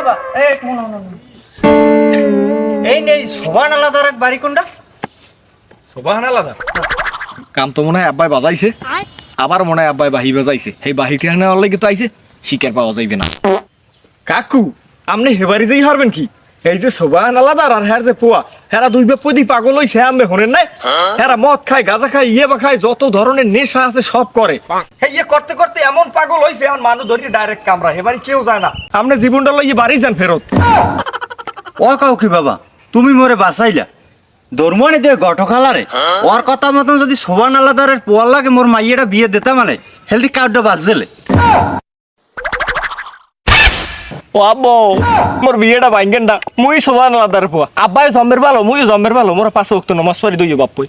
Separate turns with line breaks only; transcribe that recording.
বাবা এই মনে মনে এই নেই সোবান আলাদার এক বাড়ি কোনটা?
সোবাহান আলাদা? কাম তো মনে হয় আব্বাই বাজাইছে। আবার মনে হয় আব্বাই বাহি বাজাইছে। সেই বাহিটি হানে অল্লাই তো আইছে শিকার পাওয়া যাইবে না। কাকু আপনি হেবারি যেই হারবেন কি? এই যে সোবাহান আলাদা আর হ্যার যে পোয়া হেরা দুই বেপদি পাগল হইছে আমি হনেন নাই? হেরা মদ খায় গাঁজা খায় ইয়ে বা খায় যত ধরনের নেশা আছে সব করে। ইয়ে করতে করতে এমন পাগল হইছে এমন মানুষ ধরি ডাইরেক্ট কামরা হেবারি কেউ যায় না। আপনি জীবনটা লইয়ে বাড়ি যান ফেরত।
ও কাউ কি বাবা তুমি মোরে বাঁচাইলা। দরমনে দিয়ে গঠ খালারে ওর কথা মতন যদি সোবান আলাদারের পোয়ার লাগে মোর মাইয়েটা বিয়ে দিতে মানে হেলদি কার্ডটা বাজলে
ও আব্বো, মোর বিয়েটা ভাঙ্গেন না মুই সোবান আলাদার পোয়া। আব্বাই জম্মের ভালো মুই জম্মের ভালো মোর পাশে উক্ত নমাজ পড়ি দইও বাপ্পই।